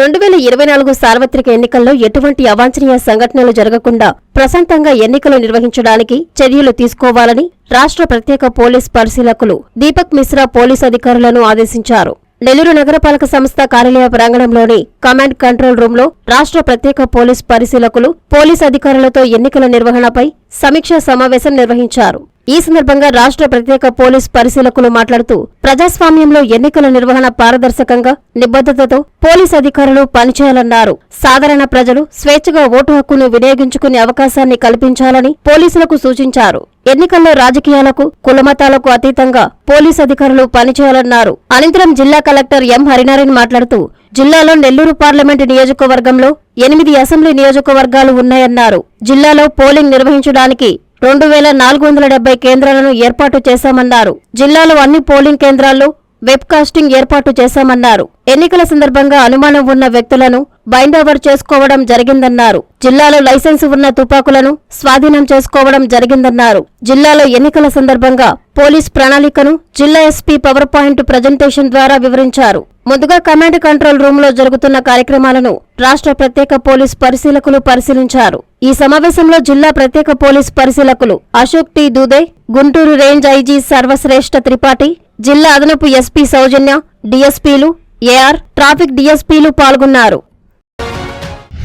రెండు వేల ఇరవై నాలుగు సార్వత్రిక ఎన్నికల్లో ఎటువంటి అవాంఛనీయ సంఘటనలు జరగకుండా ప్రశాంతంగా ఎన్నికలు నిర్వహించడానికి చర్యలు తీసుకోవాలని రాష్ట్ర ప్రత్యేక పోలీస్ పరిశీలకులు దీపక్ మిశ్రా పోలీస్ అధికారులను ఆదేశించారు. నెల్లూరు నగరపాలక సంస్థ కార్యాలయ ప్రాంగణంలోని కమాండ్ కంట్రోల్ రూంలో రాష్ట్ర ప్రత్యేక పోలీస్ పరిశీలకులు పోలీస్ అధికారులతో ఎన్నికల నిర్వహణపై సమీక్షా సమావేశం నిర్వహించారు. ఈ సందర్భంగా రాష్ట్ర ప్రత్యేక పోలీస్ పరిశీలకులు మాట్లాడుతూ ప్రజాస్వామ్యంలో ఎన్నికల నిర్వహణ పారదర్శకంగా నిబద్ధతతో పోలీస్ అధికారులు పనిచేయాలన్నారు. సాధారణ ప్రజలు స్వేచ్ఛగా ఓటు హక్కును వినియోగించుకునే అవకాశాన్ని కల్పించాలని పోలీసులకు సూచించారు. ఎన్నికల్లో రాజకీయాలకు కులమతాలకు అతీతంగా పోలీస్ అధికారులు పనిచేయాలన్నారు. అనంతరం జిల్లా కలెక్టర్ ఎం. హరినారాయణ మాట్లాడుతూ జిల్లాలో నెల్లూరు పార్లమెంటు నియోజకవర్గంలో ఎనిమిది అసెంబ్లీ నియోజకవర్గాలు ఉన్నాయన్నారు. జిల్లాలో పోలింగ్ నిర్వహించడానికి రెండు వేల నాలుగు వందల డెబ్బై కేంద్రాలను ఏర్పాటు చేశామన్నారు. జిల్లాలో అన్ని పోలింగ్ కేంద్రాల్లో వెబ్ కాస్టింగ్ ఏర్పాటు చేశామన్నారు. ఎన్నికల సందర్భంగా అనుమానం ఉన్న వ్యక్తులను బైండ్ ఓవర్ చేసుకోవడం జరిగిందన్నారు. జిల్లాలో లైసెన్సు ఉన్న తుపాకులను స్వాధీనం చేసుకోవడం జరిగిందన్నారు. జిల్లాలో ఎన్నికల సందర్భంగా పోలీస్ ప్రణాళికను జిల్లా ఎస్పీ పవర్ పాయింట్ ప్రజెంటేషన్ ద్వారా వివరించారు. ముందుగా కమాండ్ కంట్రోల్ రూమ్లో జరుగుతున్న కార్యక్రమాలను రాష్ట్ర ప్రత్యేక పోలీస్ పరిశీలకులు పరిశీలించారు. ఈ సమావేశంలో జిల్లా ప్రత్యేక పోలీస్ పరిశీలకులు Ashok T Dudhe Guntur range IG Sarvashreshtha Tripathi జిల్లా అదనపు ఎస్పీ సౌజన్య డీఎస్పీలు ఏఆర్ ట్రాఫిక్ డీఎస్పీలు పాల్గొన్నారు.